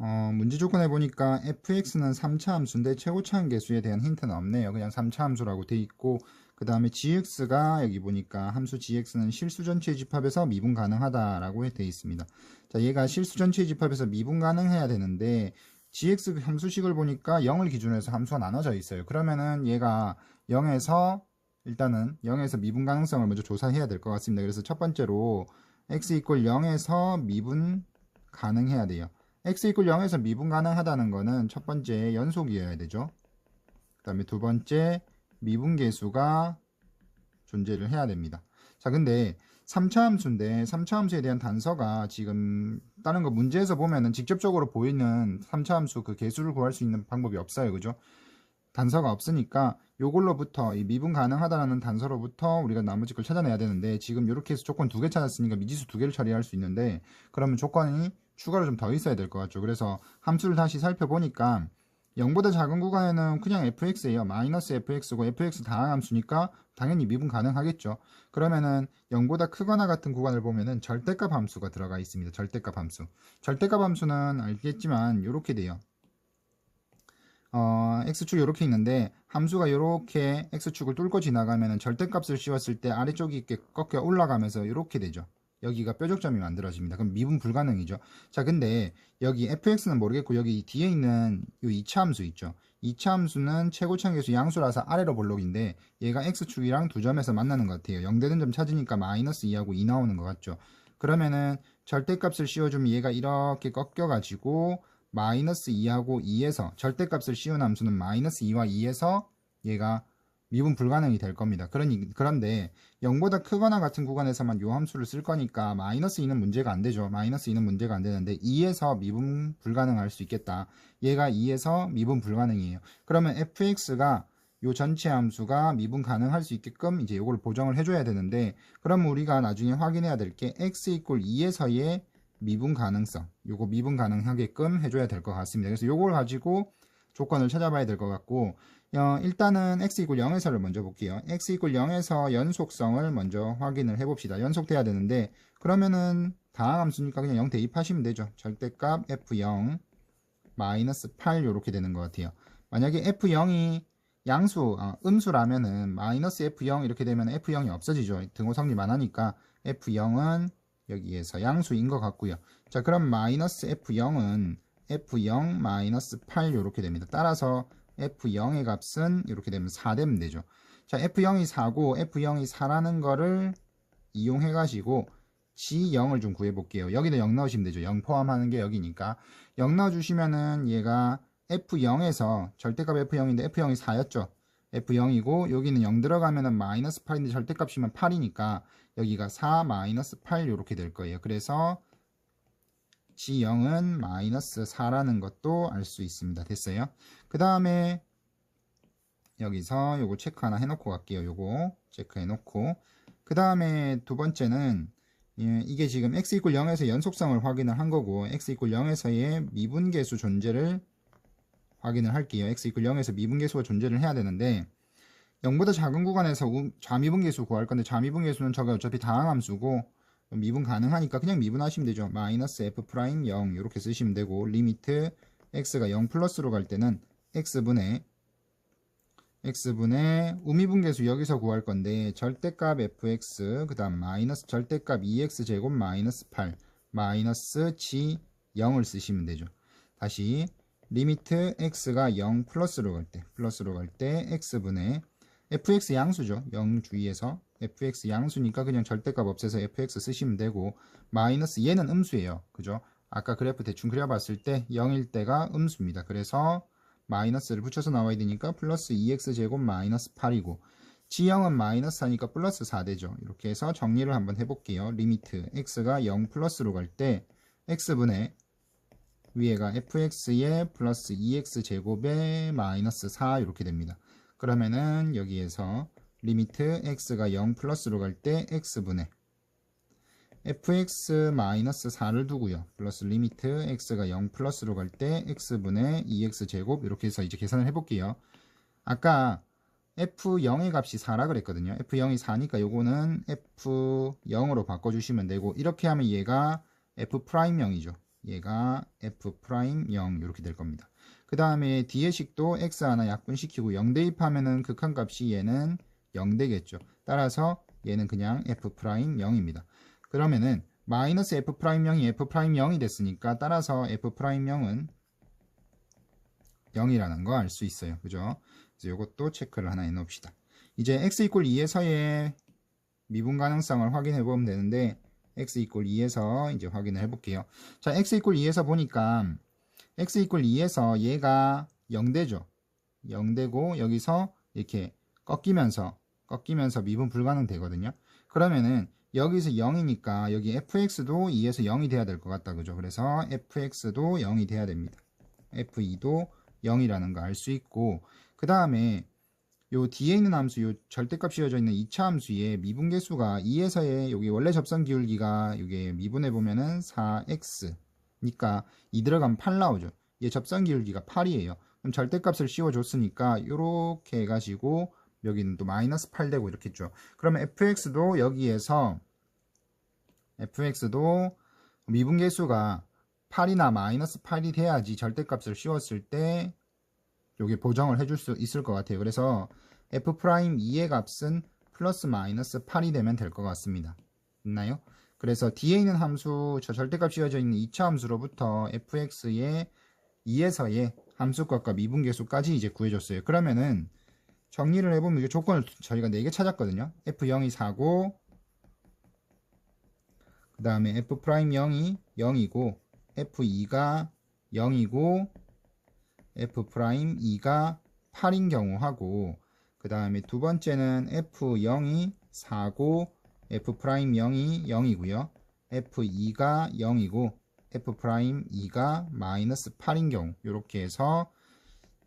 어, 문제 조건에 보니까 fx는 3차 함수인데 최고차 함계수에 대한 힌트는 없네요. 그냥 3차 함수라고 돼 있고 그 다음에 gx가 여기 보니까 함수 gx는 실수 전체의 집합에서 미분 가능하다라고 돼 있습니다. 자, 얘가 실수 전체의 집합에서 미분 가능해야 되는데 gx 함수식을 보니까 0을 기준으로 해서 함수가 나눠져 있어요. 그러면은 얘가 0에서 일단은 0에서 미분 가능성을 먼저 조사해야 될 것 같습니다. 그래서 첫 번째로 x 이퀄 0에서 미분 가능해야 돼요. X 이퀄 0에서 미분 가능하다는 거는 첫 번째 연속이어야 되죠. 그 다음에 두 번째 미분 계수가 존재를 해야 됩니다. 자, 근데 3차 함수인데 3차 함수에 대한 단서가 지금 다른 거 문제에서 보면은 직접적으로 보이는 3차 함수 그 개수를 구할 수 있는 방법이 없어요. 그죠? 단서가 없으니까 요걸로부터 이 미분 가능하다라는 단서로부터 우리가 나머지 걸 찾아내야 되는데 지금 이렇게 해서 조건 두 개 찾았으니까 미지수 두 개를 처리할 수 있는데 그러면 조건이 추가로 좀 더 있어야 될 것 같죠. 그래서 함수를 다시 살펴보니까 0보다 작은 구간에는 그냥 fx예요. 마이너스 fx고 fx 다항 함수니까 당연히 미분 가능하겠죠. 그러면은 0보다 크거나 같은 구간을 보면은 절대값 함수가 들어가 있습니다. 절대값 함수. 절대값 함수는 알겠지만 이렇게 돼요. 어, x축 이렇게 있는데 함수가 이렇게 x축을 뚫고 지나가면은 절대값을 씌웠을 때 아래쪽이 이렇게 꺾여 올라가면서 이렇게 되죠. 여기가 뾰족점이 만들어집니다. 그럼 미분 불가능이죠. 자, 근데 여기 fx는 모르겠고 여기 뒤에 있는 이 2차 함수 있죠. 2차 함수는 최고차계수 양수라서 아래로 볼록인데 얘가 x축이랑 두 점에서 만나는 것 같아요. 0되는 점 찾으니까 마이너스 2하고 2 나오는 것 같죠. 그러면은 절대값을 씌워주면 얘가 이렇게 꺾여가지고 마이너스 2하고 2에서 절대값을 씌운 함수는 마이너스 2와 2에서 얘가 미분 불가능이 될 겁니다. 그러니, 그런데 0보다 크거나 같은 구간에서만 요 함수를 쓸 거니까 마이너스 2는 문제가 안 되죠. 마이너스 2는 문제가 안 되는데 2에서 미분 불가능할 수 있겠다. 얘가 2에서 미분 불가능이에요. 그러면 fx가 요 전체 함수가 미분 가능할 수 있게끔 이제 요걸 보정을 해줘야 되는데 그럼 우리가 나중에 확인해야 될 게 x 이꼴 2에서의 미분 가능성 요거 미분 가능하게끔 해줘야 될 것 같습니다. 그래서 요걸 가지고 조건을 찾아봐야 될 것 같고 어, 일단은 x 이꼴 0에서를 먼저 볼게요. x 이꼴 0에서 연속성을 먼저 확인을 해봅시다. 연속돼야 되는데 그러면은 다항함수니까 그냥 0 대입하시면 되죠. 절대값 f0 마이너스 8 요렇게 되는 것 같아요. 만약에 f0이 양수, 어, 음수라면은 마이너스 f0 이렇게 되면 f0이 없어지죠. 등호 성립 안 하니까 f0은 여기에서 양수인 것 같고요. 자, 그럼 마이너스 f0은 f0 마이너스 8 요렇게 됩니다. 따라서 f0의 값은 이렇게 되면 4 되면 되죠. 자, f0이 4고 f0이 4라는 거를 이용해 가지고 g0을 좀 구해 볼게요. 여기도 0 넣으시면 되죠. 0 포함하는 게 여기니까 0 넣어 주시면은 얘가 f0에서 절대값 f0인데 f0이 4였죠. f0이고 여기는 0 들어가면은 마이너스 8인데 절대값이면 8이니까 여기가 4 마이너스 8 이렇게 될 거예요. 그래서 G0은 마이너스 4라는 것도 알 수 있습니다. 됐어요? 그 다음에 여기서 요거 체크 하나 해놓고 갈게요. 요거 체크 해놓고 그 다음에 두 번째는 예, 이게 지금 x 이퀄 0에서 연속성을 확인을 한 거고 x 이퀄 0에서의 미분계수 존재를 확인을 할게요. x 이퀄 0에서 미분계수가 존재를 해야 되는데 0보다 작은 구간에서 우- 좌미분계수 구할 건데 좌미분계수는 저게 어차피 다항함수고 미분 가능하니까 그냥 미분하시면 되죠. 마이너스 f 프라임 0 이렇게 쓰시면 되고 리미트 x가 0 플러스로 갈 때는 x분의 x분의 우미분계수 여기서 구할 건데 절대값 fx 그 다음 마이너스 절대값 2x 제곱 마이너스 8 마이너스 g 0을 쓰시면 되죠. 다시 리미트 x가 0 플러스로 갈 때 플러스로 갈 때 x분의 fx 양수죠. 0 주위에서 fx 양수니까 그냥 절대값 없애서 fx 쓰시면 되고 마이너스 얘는 음수예요. 그죠? 아까 그래프 대충 그려봤을 때 0일 때가 음수입니다. 그래서 마이너스를 붙여서 나와야 되니까 플러스 2x 제곱 마이너스 8이고 g0은 마이너스 4니까 플러스 4 되죠. 이렇게 해서 정리를 한번 해볼게요. 리미트 x가 0 플러스로 갈 때 x분의 위에가 fx의 플러스 2x 제곱에 마이너스 4 이렇게 됩니다. 그러면은 여기에서 리미트 x가 0 플러스로 갈 때 x분의 fx 마이너스 4를 두고요. 플러스 리미트 x가 0 플러스로 갈 때 x분의 2x 제곱 이렇게 해서 이제 계산을 해볼게요. 아까 f0의 값이 4라 그랬거든요. f0이 4니까 요거는 f0으로 바꿔주시면 되고 이렇게 하면 얘가 f'0이죠. 얘가 f 프라임 0 이렇게 될 겁니다. 그 다음에 뒤에 식도 x 하나 약분시키고 0 대입하면은 극한값이 얘는 0 되겠죠. 따라서 얘는 그냥 f 프라임 0입니다. 그러면은 마이너스 f 프라임 0이 f 프라임 0이 됐으니까 따라서 f 프라임 0은 0이라는 거 알 수 있어요. 그죠? 그래서 이것도 체크를 하나 해놓읍시다. 이제 x 이퀄 2에서의 미분 가능성을 확인해 보면 되는데 x 이퀄 2에서 이제 확인을 해볼게요. 자, x 이퀄 2에서 보니까 x 이퀄 2에서 얘가 0되죠. 0되고 여기서 이렇게 꺾이면서 꺾이면서 미분 불가능 되거든요. 그러면은 여기서 0이니까 여기 fx도 2에서 0이 돼야 될 것 같다. 그죠? 그래서 fx도 0이 돼야 됩니다. f2도 0이라는 거 알 수 있고 그 다음에 요 뒤에 있는 함수 요 절대값 씌워져 있는 2차 함수의 미분 계수가 2에서의 여기 원래 접선 기울기가 이게 미분해 보면은 4x니까 2 들어가면 8 나오죠. 얘 접선 기울기가 8이에요. 그럼 절대값을 씌워줬으니까 요렇게 해가지고 여기는 또 마이너스 8 되고 이렇게 했죠. 그러면 fx도 여기에서 fx도 미분계수가 8이나 마이너스 8이 돼야지 절대값을 씌웠을 때 요게 보정을 해줄 수 있을 것 같아요. 그래서 f'2의 값은 플러스 마이너스 8이 되면 될 것 같습니다. 있나요? 그래서 뒤에 있는 함수, 저 절대값 씌워져 있는 2차 함수로부터 fx의 2에서의 함수값과 미분계수까지 이제 구해줬어요. 그러면은 정리를 해보면 이 조건을 저희가 4개 찾았거든요. f0이 4고 그 다음에 f'0이 0이고 f2가 0이고 f'2가 8인 경우 하고 그 다음에 두 번째는 f0이 4고 f'0이 0이고요. f2가 0이고 f'2가 마이너스 8인 경우 이렇게 해서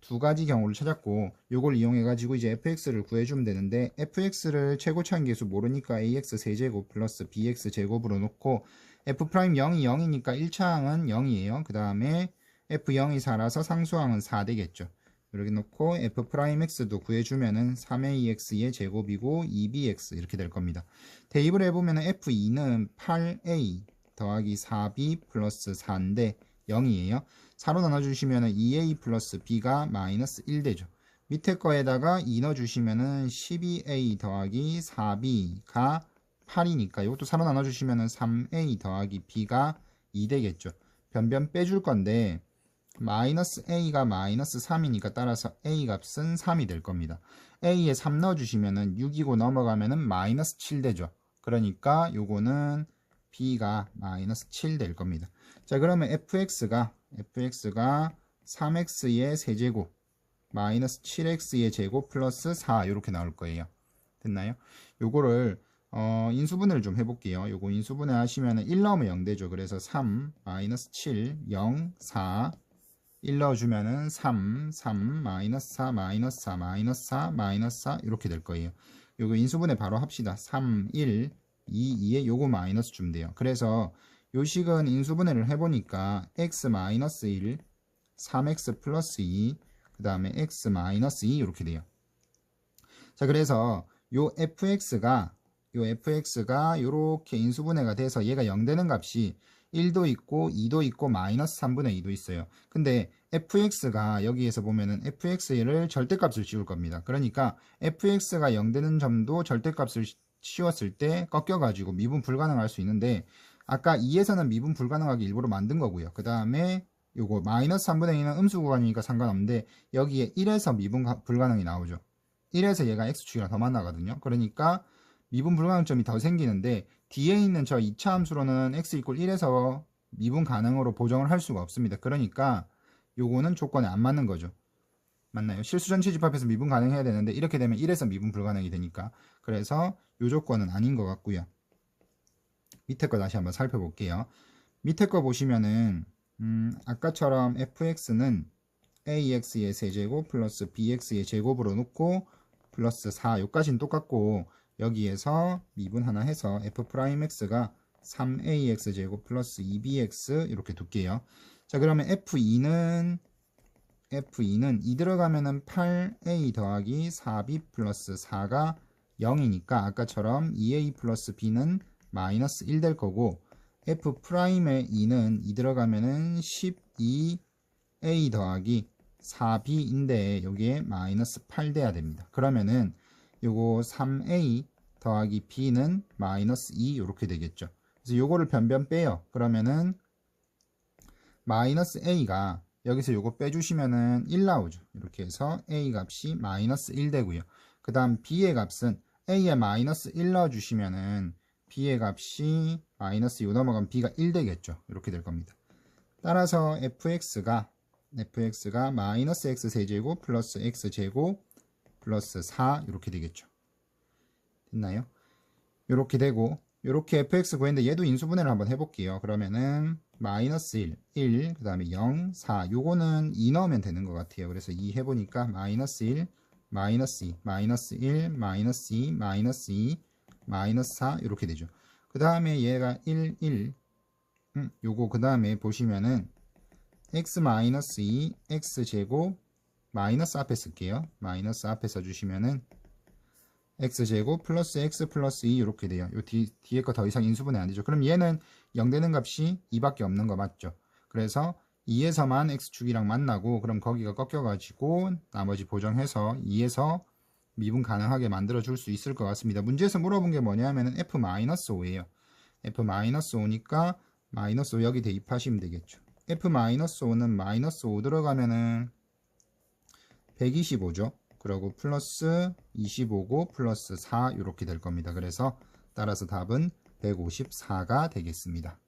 두 가지 경우를 찾았고 이걸 이용해 가지고 이제 fx를 구해주면 되는데 fx를 최고차인 계수 모르니까 ax 세제곱 플러스 bx 제곱으로 놓고 f'0이 0이니까 1차항은 0이에요. 그 다음에 f0이 4라서 상수항은 4 되겠죠. 이렇게 놓고 f'x도 구해주면은 3ax의 제곱이고 2bx 이렇게 될 겁니다. 대입을 해보면은 f2는 8a 더하기 4b 플러스 4인데 0이에요. 4로 나눠주시면은 2a 플러스 b가 마이너스 1 되죠. 밑에 거에다가 2 넣어주시면은 12a 더하기 4b가 8이니까 이것도 4로 나눠주시면은 3a 더하기 b가 2 되겠죠. 변변 빼줄 건데 마이너스 a가 마이너스 3이니까 따라서 a 값은 3이 될 겁니다. a에 3 넣어주시면은 6이고 넘어가면은 마이너스 7 되죠. 그러니까 요거는 b가 마이너스 7 될 겁니다. 자 그러면 fx가 fx가 3x의 세제곱 마이너스 7x의 제곱 플러스 4 이렇게 나올 거예요. 됐나요? 요거를 어, 인수분해를 좀 해볼게요. 요거 인수분해 하시면 1 넣으면 0 되죠. 그래서 3 마이너스 7 0 4 1 넣어주면은 3, 3, 마이너스 4, 마이너스 4, 마이너스 4, 마이너스 4 이렇게 될 거예요. 요거 인수분해 바로 합시다. 3, 1, 2, 2에 요거 마이너스 주면 돼요. 그래서 요 식은 인수분해를 해보니까 x 마이너스 1, 3x 플러스 2, 그 다음에 x 마이너스 2 이렇게 돼요. 자 그래서 요 fx가 요 fx가 요렇게 인수분해가 돼서 얘가 0 되는 값이 1도 있고 2도 있고 마이너스 3분의 2도 있어요. 근데 fx가 여기에서 보면은 fx를 절대값을 씌울 겁니다. 그러니까 fx가 0 되는 점도 절대값을 씌웠을 때 꺾여가지고 미분 불가능할 수 있는데 아까 2에서는 미분 불가능하게 일부러 만든 거고요. 그 다음에 요거 마이너스 3분의 2는 음수 구간이니까 상관없는데 여기에 1에서 미분 불가능이 나오죠. 1에서 얘가 x축이랑 더 만나거든요. 그러니까 미분 불가능점이 더 생기는데 뒤에 있는 저 2차 함수로는 x 이퀄 1에서 미분 가능으로 보정을 할 수가 없습니다. 그러니까 요거는 조건에 안 맞는 거죠. 맞나요? 실수 전체 집합해서 미분 가능해야 되는데 이렇게 되면 1에서 미분 불가능이 되니까 그래서 요 조건은 아닌 것 같고요. 밑에 거 다시 한번 살펴볼게요. 밑에 거 보시면은 음, 아까처럼 fx는 ax의 세제곱 플러스 bx의 제곱으로 놓고 플러스 4 요까지는 똑같고 여기에서 미분 하나 해서 f'x가 3ax 제곱 플러스 2bx 이렇게 둘게요. 자 그러면 f2는 f2는 2 들어가면은 8a 더하기 4b 플러스 4가 0이니까 아까처럼 2a 플러스 b는 마이너스 1 될 거고 f 프라임의 2는 2 들어가면은 12a 더하기 4b인데 여기에 마이너스 8 돼야 됩니다. 그러면은 요거 3a 더하기 b는 마이너스 2 이렇게 되겠죠. 그래서 요거를 변변 빼요. 그러면은 마이너스 a가 여기서 요거 빼주시면은 1 나오죠. 이렇게 해서 a 값이 마이너스 1 되고요. 그 다음 b의 값은 a에 마이너스 1 넣어주시면은 b의 값이 마이너스 2 넘어가면 b가 1 되겠죠. 이렇게 될 겁니다. 따라서 fx가 fx가 마이너스 x 세제곱 플러스 x 제곱 플러스 4 이렇게 되겠죠. 됐나요? 이렇게 되고 이렇게 fx 구했는데 얘도 인수분해를 한번 해볼게요. 그러면은 마이너스 1, 1, 그 다음에 0, 4 요거는 2 넣으면 되는 것 같아요. 그래서 2 해보니까 마이너스 1, 마이너스 2, 마이너스 1, 마이너스 2, 마이너스 2, 마이너스 4 이렇게 되죠. 그 다음에 얘가 1, 1 음, 요거 그 다음에 보시면은 x 마이너스 2, x 제곱 마이너스 앞에 쓸게요. 마이너스 앞에 써주시면은 x제곱 플러스 x 플러스 2 이렇게 돼요. 요 뒤, 뒤에 거 더 이상 인수분해 안 되죠. 그럼 얘는 0 되는 값이 2밖에 없는 거 맞죠? 그래서 2에서만 x축이랑 만나고 그럼 거기가 꺾여가지고 나머지 보정해서 2에서 미분 가능하게 만들어 줄 수 있을 것 같습니다. 문제에서 물어본 게 뭐냐면 은 f-5예요. f-5니까 마이너스 5 여기 대입하시면 되겠죠. f-5는 마이너스 5 들어가면은 125죠. 그리고 플러스 25고 플러스 4 이렇게 될 겁니다. 그래서 따라서 답은 154가 되겠습니다.